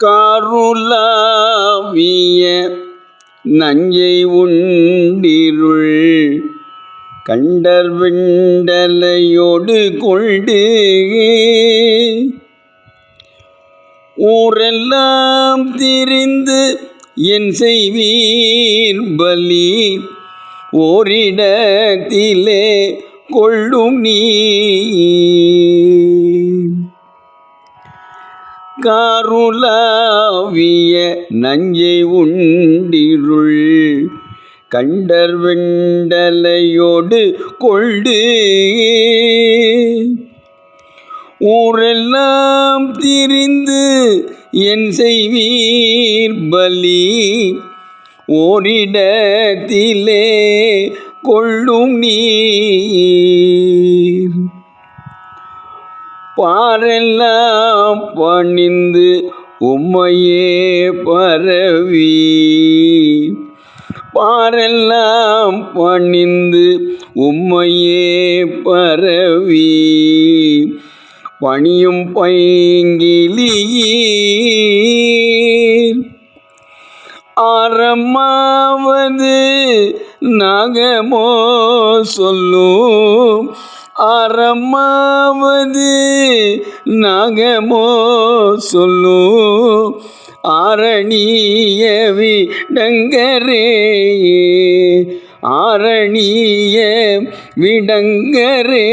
கருளாவிய நஞ்சை உண்டிருள் கண்டர் விண்டலையோடு கொண்டு ஊரெல்லாம் திரிந்து என் செய்வீர் பலி ஓரிடத்திலே கொள்ளும் நீ. காருலாவிய நஞ்சை உண்டிருள் கண்டர் வெண்டலையோடு கொண்டு ஊரெல்லாம் திரிந்து என் செய்வீர் பலி ஓரிடத்திலே கொள்ளும் நீ. பாரெல்லாம் பணிந்து உம்மையே பரவி. பாரெல்லாம் பணிந்து உம்மையே பரவி. பணியும் பைங்கிலியீர். ஆரம்மாவது நகமோ சொல்லும். அறமாவது நகமோ சொல்லும். ஆரணியவி விடங்கரே ஆரணிய விடங்கரே